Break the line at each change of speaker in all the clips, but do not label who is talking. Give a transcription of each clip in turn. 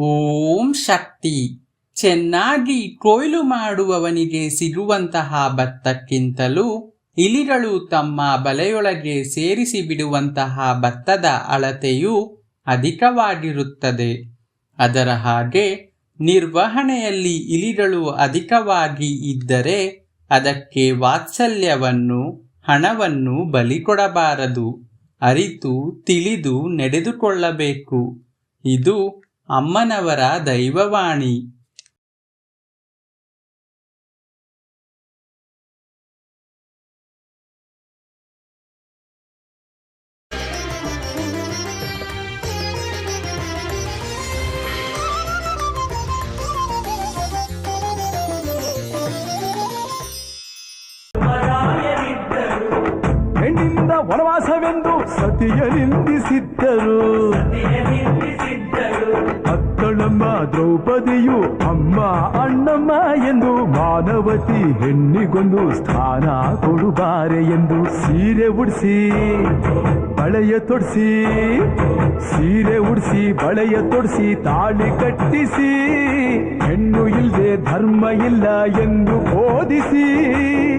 ಓಂ ಶಕ್ತಿ. ಚೆನ್ನಾಗಿ ಕೊಯ್ಲು ಮಾಡುವವನಿಗೆ ಸಿಗುವಂತಹ ಭತ್ತಕ್ಕಿಂತಲೂ ಇಲಿಗಳು ತಮ್ಮ ಬಲೆಯೊಳಗೆ ಸೇರಿಸಿ ಬಿಡುವಂತಹ ಭತ್ತದ ಅಳತೆಯು ಅಧಿಕವಾಗಿರುತ್ತದೆ. ಅದರ ಹಾಗೆ ನಿರ್ವಹಣೆಯಲ್ಲಿ ಇಲಿಗಳು ಅಧಿಕವಾಗಿ ಇದ್ದರೆ ಅದಕ್ಕೆ ವಾತ್ಸಲ್ಯವನ್ನು, ಹಣವನ್ನು ಬಲಿ ಕೊಡಬಾರದು. ಅರಿತು, ತಿಳಿದು, ನಡೆದುಕೊಳ್ಳಬೇಕು. ಇದು ಅಮ್ಮನವರ ದೈವವಾಣಿ.
ಹೆಣ್ಣಿಂದ ವನವಾಸವೆಂದು ಸತಿಯ ನಿಂದಿಸಿದ್ದರು ಅತ್ತಳಮ್ಮ ದ್ರೌಪದಿಯು ಅಮ್ಮ ಅಣ್ಣಮ್ಮ ಎಂದು ಮಾನವತಿ ಹೆಣ್ಣಿಗೊಂದು ಸ್ಥಾನ ಕೊಡುಬಾರೆ ಎಂದು ಸೀರೆ ಉಡಿಸಿ, ಬಳೆಯ ತೊಡಿಸಿ, ಸೀರೆ ಉಡಿಸಿ, ಬಳೆಯ ತೊಡಿಸಿ, ತಾಳಿ ಕಟ್ಟಿಸಿ, ಹೆಣ್ಣು ಇಲ್ಲದೆ ಧರ್ಮ ಇಲ್ಲ ಎಂದು ಬೋಧಿಸಿ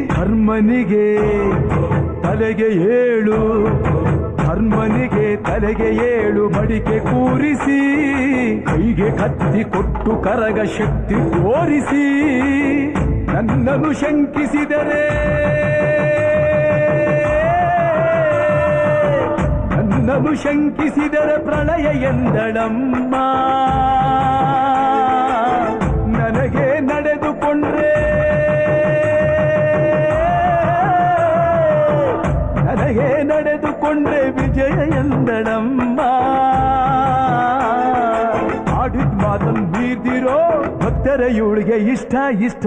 ಧರ್ಮನಿಗೆ ತಲೆಗೆ ಏಳು ಧರ್ಮನಿಗೆ ತಲೆಗೆ ಏಳು ಮಡಿಕೆ ಕೂರಿಸಿ, ಕೈಗೆ ಕತ್ತಿ ಕೊಟ್ಟು ಕರಗ ಶಕ್ತಿ ತೋರಿಸಿ, ನನ್ನನ್ನು ಶಂಕಿಸಿದರೆ. ನನ್ನನ್ನು ಶಂಕಿಸಿದರೆ ಪ್ರಳಯ ಎಂದಳಮ್ಮ. ನಡೆದುಕೊಂಡ್ರೆ ವಿಜಯ ಎಂದಳಮ್ಮ ಆಡಿದ ಮಾತನ್ನು ಬೀರ್ದಿರೋ ಭಕ್ತರ ಇವಳಿಗೆ ಇಷ್ಟ ಇಷ್ಟ